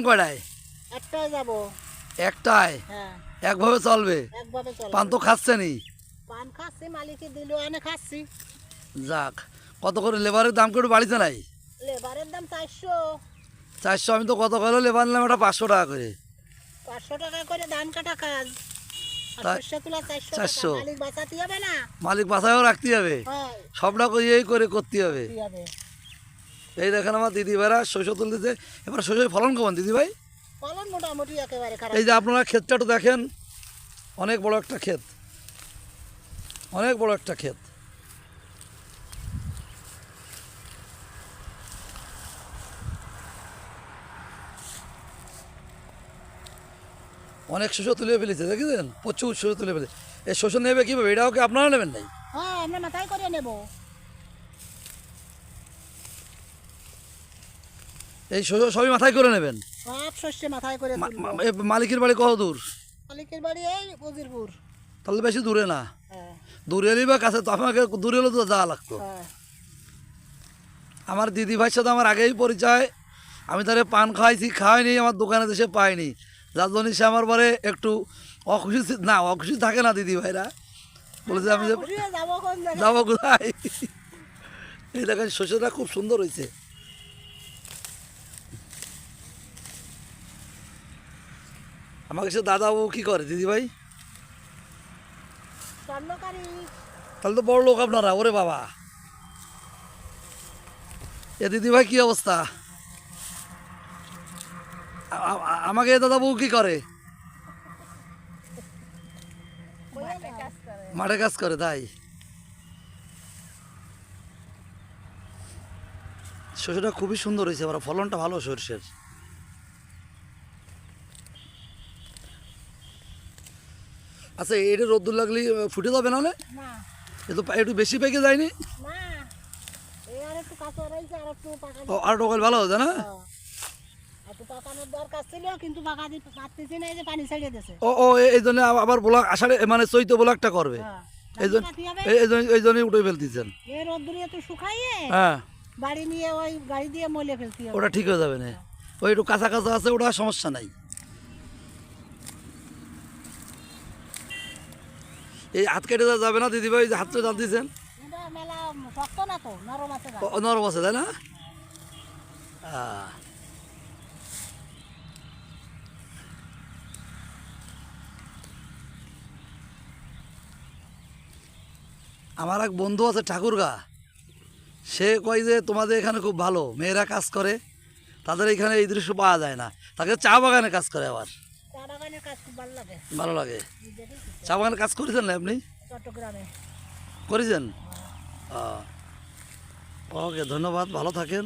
কয়টায়? একটাই যাব। একটায়? হ্যাঁ। একভাবে চলবে? একভাবে চল পান তো খাচ্ছেনি পান খাচ্ছি মালিকে দিল এনে খাচ্ছি। যাক কত করে লেবারের দাম করে বাড়িতে নাই? লেবারের দাম চারশো। চারশো আমি তো কত করে লেবার নিলাম ওটা পাঁচশো টাকা করে। পাঁচশো টাকা করে ধান কাটা কাজ। আর তা- সর্ষে তোলা চারশো চারশো। মালিক বাঁচাতে হবে না? মালিক বাসায়ও রাখতে হবে। সবটা করে করতে হবে। এই দেখেন আমার দিদি ভাইরা শস্য তুলতেছে। এবার শস্যের ফলন কেমন দিদি ভাই? ফলন মোটামুটি একেবারে খারাপ। এই যে আপনারা ক্ষেতটা একটু দেখেন অনেক বড় একটা ক্ষেত। অনেক বড় একটা ক্ষেত। অনেক শস্য তুলে ফেলেছে দেখেছেন? প্রচুর শস্য তুলে ফেলেছে। এই শস্য নেবে কীভাবে? এটাও কি আপনারা নেবেন নাই? হ্যাঁ আমরা মাথায় করে নেব। এই সবই মাথায় করে নেবেন? সব শস্যে মাথায় করে মালিকের বাড়ি কত দূর? মালিকের বাড়ি এই উজিরপুর তাহলে বেশি দূরে না। হ্যাঁ। দূরে এলেই বা কাছে তো আপনাকে দূরে এলে তো যাওয়া লাগতো। হ্যাঁ। আমার দিদি ভাইয়ের সাথে আমার আগেই পরিচয়। আমি তারে পান খাইছি খাওয়াইনি আমার দোকানে দেশে পাইনি যার জন্য সে আমার পরে একটু অখুশি না অখুশি থাকে না দিদি ভাইরা। বলেছে আমি যাব যাব কোথায়? এই দেখেন শস্যটা খুব সুন্দর হয়েছে আমাকে সে দাদাবাবু কী করে দিদি ভাই তাহলে তো বড় লোক আপনারা ওরে বাবা। এ দিদি ভাই কি অবস্থা? আমাকে এ দাদা বউ কি করে? মাঠে কাজ করে তাই? শস্যটা খুবই সুন্দর হয়েছে আবার ফলনটা ভালো সরষের। আচ্ছা এটা রোদ্দুর লাগলে ফুটে যাবে না হলে? না। এ তো একটু বেশি পেকে যায়নি? আর টোকাল ভালো হতো না? ও। ও এই জন্য আবার- আবার ব্লক আষাঢ়ে মানে ব্লকটা করবে। হ্যাঁ। এই জন্য হবে। উঠে ফেলতেছেন। হ্যাঁ। বাড়ি নিয়ে ওই গাড়ি দিয়ে মলে ফেলতে ওটা ঠিক হয়ে যাবে না। ওই একটু কাঁচা কাঁচা আছে ওটা সমস্যা নাই। এই হাত কেটে যাবে না দিদিভাই হাতটা জাল দিয়েছেন? নরম আছে তাই না? আমার এক বন্ধু আছে ঠাকুরগা। সে কয় যে তোমাদের এখানে খুব ভালো মেয়েরা কাজ করে তাদের এখানে এই দৃশ্য পাওয়া যায় না। তাকে চা বাগানে কাজ করে আবার। ভালো লাগে। চা বাগানে কাজ করেছেন না আপনি? চট্টগ্রামে। করেছেন? ওকে ধন্যবাদ ভালো থাকেন।